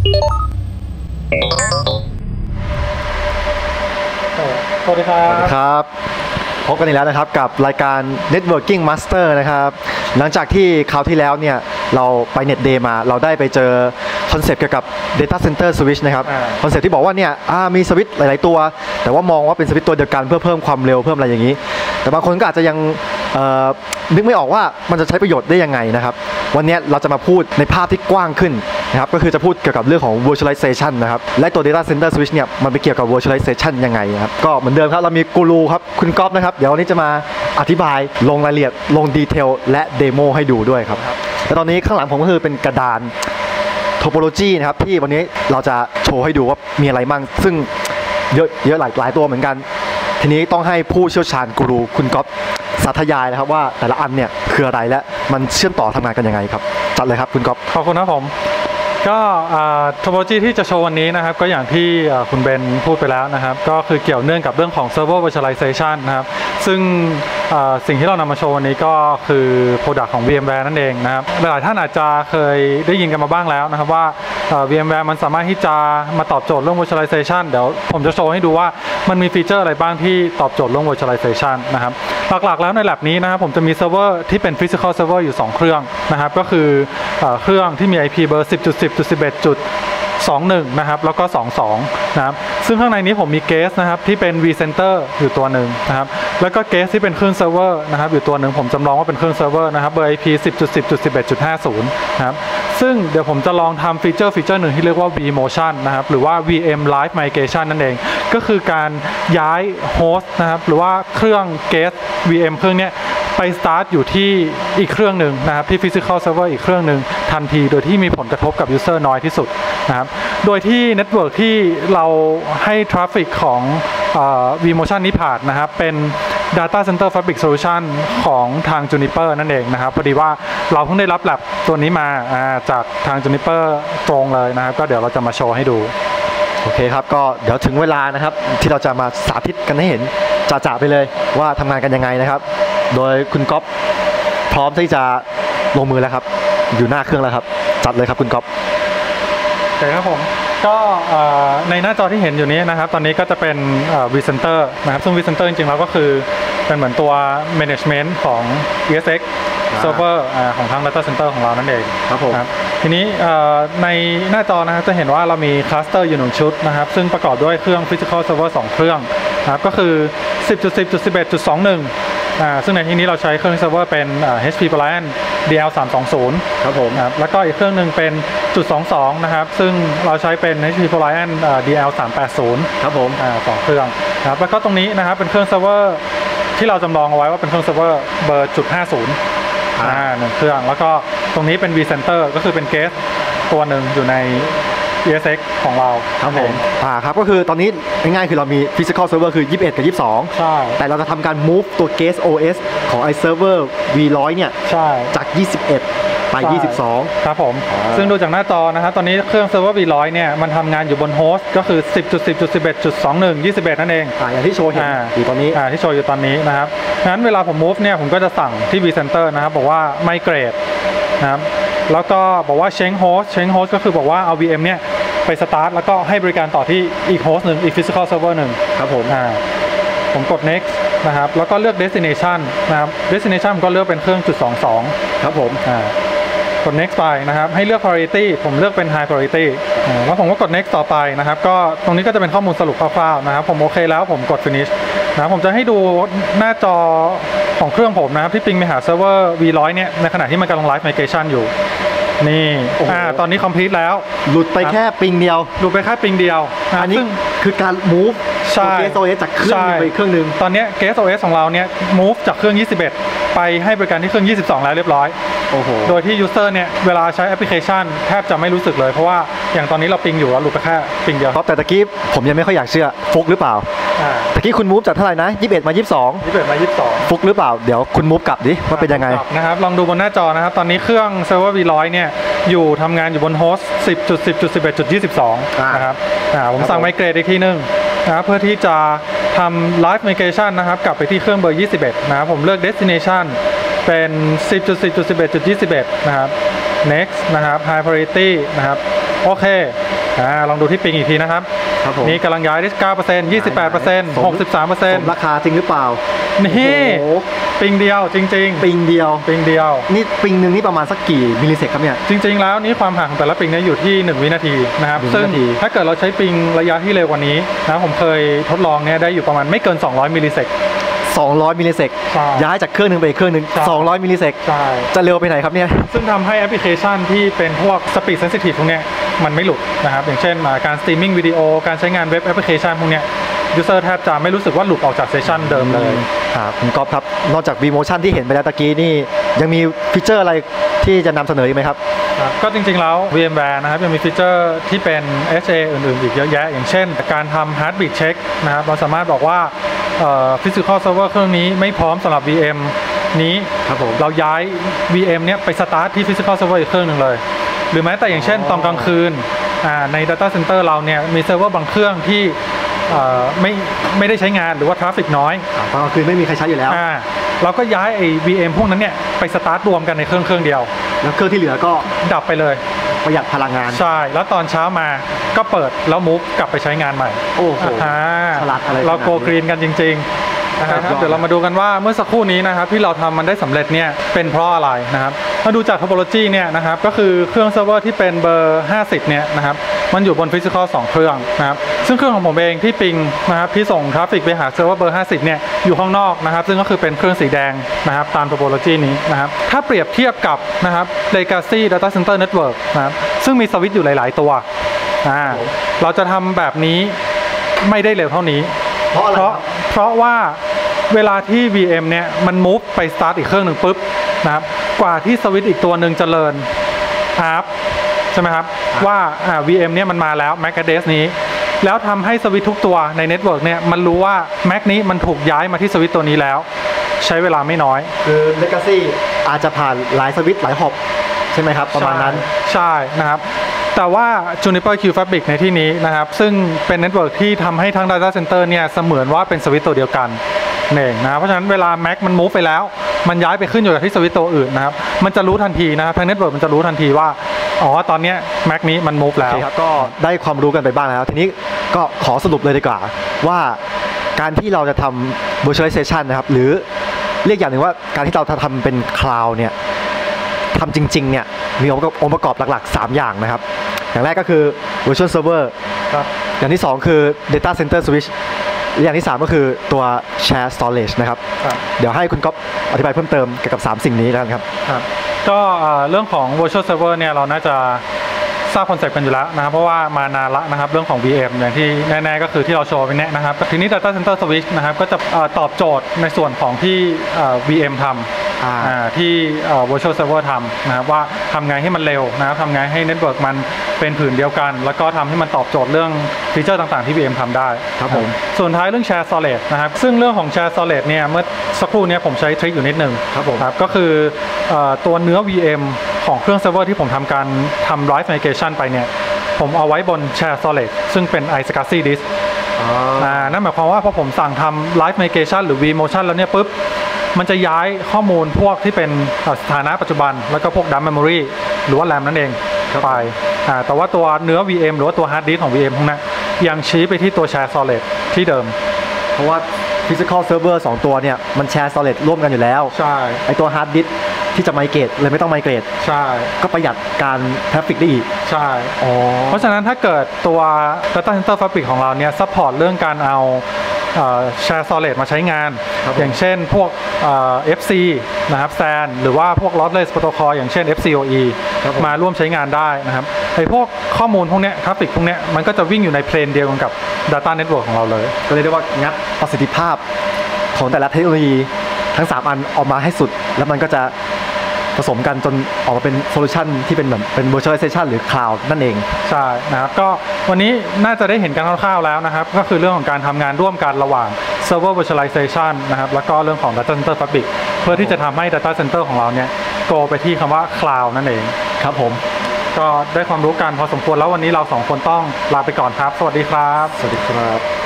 สวัสดีครับครับ พบกันอีกแล้วนะครับกับรายการ Networking Master นะครับ หลังจากที่คราวที่แล้วเนี่ย เราไป Net Day มา เราได้ไปเจอคอนเซปต์เกี่ยวกับ Data Center Switch นะครับอ่าคอนเซปต์ที่บอกว่าเนี่ยอ่ามีสวิตช์หลาย ๆ ตัว แต่ว่ามองว่าเป็นสวิตช์ตัวเดียวกันเพื่อเพิ่มความเร็วเพิ่มอะไรอย่างนี้ แต่บางคนก็อาจจะยังเอ่อนึกไม่ออกว่ามันจะใช้ประโยชน์ได้ยังไงนะครับ วันนี้เราจะมาพูดในภาพที่กว้างขึ้น นะครับก็คือจะพูดเกี่ยวกับเรื่องของ virtualization นะครับและตัว data center switch เนี่ยมันไปเกี่ยวกับ virtualization ยังไงครับก็เหมือนเดิมครับเรามีกูรูครับคุณก๊อฟนะครับเดี๋ยววันนี้จะมาอธิบายลงรายละเอียดลงดีเทลและเดโมให้ดูด้วยครับและตอนนี้ข้างหลังผมก็คือเป็นกระดานโทโปโลจีนะครับที่วันนี้เราจะโชว์ให้ดูว่ามีอะไรมั่งซึ่งเยอะเยอะหลายหลายตัวเหมือนกัน ทีนี้ต้องให้ผู้เชี่ยวชาญกูรูคุณก๊อฟสาธยายนะครับว่าแต่ละอันเนี่ยคืออะไรและมันเชื่อมต่อทำงานกันยังไงครับ จัดเลยครับคุณก๊อฟขอบคุณนะผม ก็ทโ o โลจีที่จะโชว์วันนี้นะครับ ก็อย่างที่คุณเบนพูดไปแล้วนะครับ ก็คือเกี่ยวเนื่องกับเรื่องของ Server Virtualization นะครับ ซึ่งสิ่งที่เรานำมาโชว์วันนี้ก็คือ Product ของ VMware นั่นเองนะครับ หลายท่านอาจจะเคยได้ยินกันมาบ้างแล้วนะครับว่า VMware มันสามารถที่จะมาตอบโจทย์เรื่อง Virtualization เดี๋ยวผมจะโชว์ให้ดูว่ามันมีฟีเจอร์อะไรบ้างที่ตอบโจทย์เรื่อง Virtualization นะครับหลักๆแล้วใน lab นี้นะครับผมจะมีเซิร์ฟเวอร์ที่เป็น physical server อยู่ 2 เครื่องนะครับก็คือเอ่อเครื่องที่มี IP เบอร์ 10.10.11.21นะครับแล้วก็ 22นะครับซึ่งข้างในนี้ผมมีเกสนะครับที่เป็น vCenter อยู่ตัวหนึ่งนะครับแล้วก็เกสที่เป็นเครื่องเซิร์ฟเวอร์นะครับอยู่ตัวหนึ่งผมจำลองว่าเป็นเครื่องเซิร์ฟเวอร์นะครับเบอร์ IP 10.10.11.50นะครับ ซึ่งเดี๋ยวผมจะลองทำฟีเจอร์ฟีเจอร์หนึ่งที่เรียกว่า vMotion นะครับ หรือว่า VM Live Migration นั่นเอง ก็คือการย้ายโฮสต์นะครับ หรือว่าเครื่องเกส VM เครื่องนี้ไปสตาร์ทอยู่ที่อีกเครื่องหนึ่งนะครับ ที่ Physical Server อีกเครื่องหนึ่งทันที โดยที่มีผลกระทบกับ User น้อยที่สุดนะครับ โดยที่ Network ที่เราให้ทราฟฟิกของ vMotion นี้ผ่านนะครับเป็น Data Center Fabric Solution ของทาง Juniper นั่นเองนะครับพอดีว่าเราเพิ่งได้รับแลบตัวนี้มาจากทาง Juniper ตรงเลยนะครับ ก็เดี๋ยวเราจะมาโชว์ให้ดู โอเคครับ ก็เดี๋ยวถึงเวลานะครับ ที่เราจะมาสาธิตกันให้เห็นจ่าๆไปเลยว่าทำงานกันยังไงนะครับ โดยคุณก๊อฟพร้อมที่จะลงมือแล้วครับ อยู่หน้าเครื่องแล้วครับ จัดเลยครับคุณก๊อฟ เคครับผมก็เอ่อในหน้าจอที่เห็นอยู่นี้นะครับ ตอนนี้ก็จะเป็นเอ่อ vCenter นะครับ ซึ่ง vCenter จริงๆแล้วก็คือเป็นเหมือนตัว management ของ ESX server อ่าของทาง data center ของเรานั่นเองครับผมทีนี้เอ่อในหน้าจอนะครับจะเห็นว่าเรามีคลัสเตอร์อยู่หนึ่งชุดนะครับ ซึ่งประกอบด้วยเครื่อง physical server 2 เครื่องนะครับก็คือ 10.10.11.21อ่าซึ่งในที่นี้เราใช้เครื่องเซิร์ฟเวอร์เป็นอ่า HP Pavilion DL 320ครับผมนะครับแล้วก็อีกเครื่องหนึ่งเป็นจุด22นะครับ ซึ่งเราใช้เป็น HP Pavilion อ่า DL 380ครับผมอ่าสองเครื่องนะครับแล้วก็ตรงนี้นะครับเป็นเครื่องเซิร์ฟเวอร์ที่เราจำลองเอาไว้ว่าเป็นเครื่องเซิร์ฟเวอร์เบอร์จุด50อ่าหนึ่งเครื่อง แล้วก็ตรงนี้เป็น vCenter ก็คือเป็นเกสตัวหนึ่งอยู่ใน ESX ของเราครับผมเองอ่าครับก็คือตอนนี้ง่ายๆคือเรามี physical server คือ 21 กับ 22 ใช่ แต่เราจะทำการ move ตัว guest OS ของ iServer V100 เนี่ย ใช่ จาก 21 ไปใช่22 ครับผมอ่าซึ่งดูจากหน้าจอนะครับ ตอนนี้เครื่องเซิร์ฟเวอร์ V100 เนี่ย มันทำงานอยู่บนโฮสต์ก็คือ 10.10.11.21 21 นั่นเอง อ่าอย่างที่โชว์เห็นอ่าอยู่ตอนนี้ อ่าที่โชว์อยู่ตอนนี้นะครับ งั้นเวลาผม move เนี่ย ผมก็จะสั่งที่ vCenter นะครับ บอกว่า migrate นะครับแล้วก็บอกว่า change host change host ก็คือบอกว่าเอา VM เนี่ย ไป start แล้วก็ให้บริการต่อที่อีกโฮสต์หนึ่งอีก physical server หนึ่งครับผมอ่าผมกด next นะครับ แล้วก็เลือก destination นะครับ destination ผมก็เลือกเป็นเครื่องจุด22 ครับผมอ่ากด next ไปนะครับ ให้เลือก priority ผมเลือกเป็น high priority อ่าแล้วผมก็กด next ต่อไปนะครับ ก็ตรงนี้ก็จะเป็นข้อมูลสรุปคร่าวๆนะครับ ผมโอเคแล้วผมกด finish นะครับผมจะให้ดูหน้าจอของเครื่องผมนะครับ ที่ปิงไปหาเซิร์ฟเวอร์ V100 เนี่ย ในขณะที่มันกำลัง live migration อยู่ นี่โอ้โห อ่าตอนนี้ complete แล้ว หลุดไปแค่ปิงเดียว ดูไปแค่ปิงเดียวะอันนี้ซึ่ง คือการ move ใช่ตัว guest OS จากเครื่องหนึงไปอีกเครื่องหนึง ตอนเนี้ย Guest OS ของเราเนี่ย move จากเครื่อง 21 ไปให้บริการที่เครื่อง 22 แล้วเรียบร้อย โอ้โห โดยที่ user เนี่ย เวลาใช้แอปพลิเคชันแทบจะไม่รู้สึกเลย เพราะว่าอย่างตอนนี้เราปิงอยู่เราหลุดไปแค่ปิงเดียวครับแต่ตะกี้ผมยังไม่ค่อยอยากเชื่อฟุกหรือเปล่า อ่า ตะกี้คุณมูฟจากเท่าไหร่นะ21มา 22ที่เปิดมา 22ฟุกหรือเปล่า เดี๋ยวคุณมูฟกลับดิว่าเป็นยังไงนะครับ ลองดูบนหน้าจอนะครับ ตอนนี้เครื่องเซิร์ฟเวอร์ V100 เนี่ย อยู่ทำงานอยู่บนโฮสต์10.10.11.22อ่านนะครับอ่าผมครับสั่งผมไมเกรดอีกทีหนึงนะครับ เพื่อที่จะทำ Live Migration นะครับ กลับไปที่เครื่องเบอร์ 21 นะครับ ผมเลือก Destination เป็น 10.10.11.21 นะครับ next นะครับ high priority นะครับ โอเค อ่า ลองดูที่ปิงอีกทีนะครับ ครับผมนี่กำลังย้ายได้9% 28% 63%ราคาจริงหรือเปล่า นี่โอ้โหปิงเดียวจริงปิงเดียวๆปิงเดียว นี่ปิงหนึ่งนี่ประมาณสักกี่มิลลิเซกครับเนี่ย จริง ๆ แล้วนี่ความห่างของแต่ละปิงเนี่ยอยู่ที่ 1 วินาทีนะครับหนึ่งซึ่งวินาทีถ้าเกิดเราใช้ปิงระยะที่เร็วกว่านี้นะผมเคยทดลองเนี่ยได้อยู่ประมาณไม่เกิน 200 มิลลิเซก200 มิลลิเซกใช่ย้ายจากเครื่องหนึ่งไปอีกเครื่องหนึ่งใช่200 มิลลิเซกใช่จะเร็วไปไหนครับเนี่ย ซึ่งทำให้แอปพลิเคชันที่เป็นพวก Speed Sensitive พวกเนี้ย มันไม่หลุดนะครับ อย่างเช่นอ่าการสตรีมมิ่งวิดีโอการใช้งานเว็บแอปพลิเคชันพวกเนี้ยยูเซอร์แทบจะไม่รู้สึกว่าหลุดออกจากเซสชันเดิมเลยครับคุณก๊อฟครับ นอกจาก V Motion ที่เห็นไปแล้วตะกี้นี่ ยังมีฟีเจอร์อะไรที่จะนำเสนออีกไหมครับครับก็จริงๆแล้ว VMware นะครับ ยังมีฟีเจอร์ที่เป็น HA อื่นๆ อีกเยอะแยะ อย่างเช่น การทำ Heartbeat Check นะครับ เราสามารถบอกว่าเอ่อ Physical Server เครื่องนี้ไม่พร้อมสำหรับ VM นี้ครับผมเราย้าย VM เนี้ยไปสตาร์ทที่ Physical Server อีกเครื่องหนึ่งเลย หรือแม้แต่อย่างเช่นอ๋อตอนกลางคืนอ่าใน Data Center เราเนี่ยมีเซิร์ฟเวอร์บางเครื่องที่เอ่อไม่ไม่ได้ใช้งานหรือว่าทราฟฟิกน้อยอ่าตอนกลางคืนไม่มีใครใช้อยู่แล้วอ่าเราก็ย้ายไอ้ VM พวกนั้นเนี่ยไปสตาร์ทรวมกันในเครื่องเครื่องเดียว แล้วเครื่องที่เหลือก็ดับไปเลยประหยัดพลังงาน ใช่ แล้วตอนเช้ามาก็เปิดแล้วมูฟกลับไปใช้งานใหม่ โอ้โหอ่าฉลาดอะไรเราขนาดนี้โกกรีนกันจริงๆ นะครับครับเดี๋ยวเรามาดูกันว่าเมื่อสักครู่นี้นะครับที่เราทำมันได้สำเร็จเนี่ยเป็นเพราะอะไรนะครับมาดูจาก topology เนี่ยนะครับก็คือเครื่องเซิร์ฟเวอร์ที่เป็นเบอร์ 50 เนี่ยนะครับมันอยู่บนฟิสิกอล2เครื่องนะครับซึ่งเครื่องของผมเองที่ปิงนะครับที่ส่งทราฟฟิกไปหาเซิร์ฟเวอร์เบอร์ 50 เนี่ยอยู่ข้างนอกนะครับซึ่งก็คือเป็นเครื่องสีแดงนะครับตาม topology นี้นะครับถ้าเปรียบเทียบกับนะครับ legacy data center network นะครับซึ่งมีสวิตช์อยู่หลาย ๆ ตัวอ่าเราจะทำแบบนี้ไม่ได้เร็วเท่านี้ เพราะอะไรเพคราะรับเพราะว่า เวลาที่ VM เนี่ยมัน move ไป start อีกเครื่องหนึ่งปุ๊บนะครับกว่าที่สวิตช์อีกตัวหนึ่งจะเลินอัพใช่ไหมครับ ว่าอ่า VM เนี่ยมันมาแล้ว MAC address นี้ แล้วทำให้สวิตช์ทุกตัวในเน็ตเวิร์กเนี่ยมันรู้ว่า MAC นี้มันถูกย้ายมาที่สวิตช์ตัวนี้แล้ว ใช้เวลาไม่น้อย คือ Legacy อาจจะผ่านหลายสวิตช์หลายหอบใช่ไหมครับ ประมาณนั้นใช่นะครับแต่ว่า Juniper Q Fabric ในที่นี้นะครับ ซึ่งเป็นเน็ตเวิร์กที่ทำให้ทั้ง Data Center เนี่ยเสมือนว่าเป็นสวิตช์ตัวเดียวกัน นั่นเองนะเพราะฉะนั้นเวลา Mac มัน move ไปแล้ว มันย้ายไปขึ้นอยู่กับที่สวิตช์ตัวอื่นนะครับ มันจะรู้ทันทีนะครับทางเน็ตเวิร์กมันจะรู้ทันทีว่าอ๋อตอนเนี้ย Mac นี้มัน move โอแล้วเคครับก็ได้ความรู้กันไปบ้างแล้ว ทีนี้ก็ขอสรุปเลยดีกว่า ว่าการที่เราจะทำ virtualization นะครับ หรือเรียกอย่างหนึ่งว่าการที่เราจะทำเป็น cloud เนี่ยทำจริงๆเนี่ยมีองค์ประกอบองค์ประกอบหลักๆ 3 อย่างนะครับ อย่างแรกก็คือ virtual server ครับอย่างที่ 2 คือ data center switch และ อย่างที่ 3 ก็คือตัว share storage นะครับครับ เดี๋ยวให้คุณก๊อฟอธิบายเพิ่มเติมเกี่ยวกับ 3 สิ่งนี้แล้วกันครับครับก็เอ่อเรื่องของ virtual server เนี่ยเราน่าจะทราบคอนเซ็ปต์กันอยู่แล้วนะครับ เพราะว่ามานานละนะครับ เรื่องของ VM อย่างที่แน่ ๆ ก็คือที่เราโชว์ไปเนี่ยนะครับ ทีนี้ data center switch นะครับ ก็จะเอ่อตอบโจทย์ในส่วนของที่เอ่อ VM ทำอ่าอ่า ที่เอ่อ virtual server ทำนะครับว่าทำไงให้มันเร็วนะครับทำไงให้ network มันเป็นผืนเดียวกัน แล้วก็ทำให้มันตอบโจทย์เรื่องฟีเจอร์ต่างๆ ที่ VM ทำได้ครับผมส่วนท้ายเรื่อง share storage นะครับซึ่งเรื่องของ share storage เนี่ยเมื่อสักครู่เนี้ผมใช้ทริคอยู่นิดนึงครับผมครับก็คือเอ่อตัวเนื้อ VM ของเครื่องเซิร์ฟเวอร์ที่ผมทำการทำ Drive Migration ไปเนี่ยผมเอาไว้บน Share Storage ซึ่งเป็น iSCSI Disk อ่านั่นหมายความว่าพอผมสั่งทำ Live Migration หรือ vMotion แล้วเนี่ยปุ๊บ มันจะย้ายข้อมูลพวกที่เป็นเอ่อสถานะปัจจุบัน แล้วก็พวก dump memory หรือว่า RAM นั่นเองไปอ่าแต่ว่าตัวเนื้อ VM หรือว่าตัว hard disk ของ VM พวกนั้นยังชี้ไปที่ตัว Share Storage ที่เดิม เพราะว่า physical server 2 ตัวเนี่ย มันแชร์ storage ร่วมกันอยู่แล้ว ใช่ ไอตัว hard disk ที่จะไมเกรดเลยไม่ต้องไมเกรดใช่ ก็ประหยัดการทราฟฟิกได้อีก ใช่อ๋อเพราะฉะนั้นถ้าเกิดตัว Data Center Fabric ของเราเนี่ยซัพพอร์ตเรื่องการเอา เอ่อ Share Storage มาใช้งานครับผมอย่างเช่นพวกเอ่อ FC นะครับ SAN หรือว่าพวก Lossless Protocol อย่างเช่น FCOE ครับผมมาร่วมใช้งานได้นะครับไอ้พวกข้อมูลพวกเนี้ยทราฟฟิกพวกเนี้ยมันก็จะวิ่งอยู่ในเพลนเดียวกันกับ Data Network ของเราเลย ก็เรียกได้ว่างัดประสิทธิภาพของแต่ละเทคโนโลยีทั้ง 3 อันออกมาให้สุด แล้วมันก็จะ ผสมกันจนออกมาเป็นโซลูชันที่เป็นเหมือนเป็น virtualization หรือ cloud นั่นเอง ใช่นะครับก็วันนี้น่าจะได้เห็นกันคร่าวๆแล้วนะครับ ก็คือเรื่องของการทำงานร่วมกันระหว่าง Server Virtualization นะครับแล้วก็เรื่องของ Data Center Fabric เพื่อที่จะทำให้ Data Center ของเราเนี่ย go ไปที่คำว่า Cloud นั่นเองครับผม ก็ได้ความรู้กันพอสมควรแล้ววันนี้เราสองคนต้องลาไปก่อนครับ สวัสดีครับ สวัสดีครับ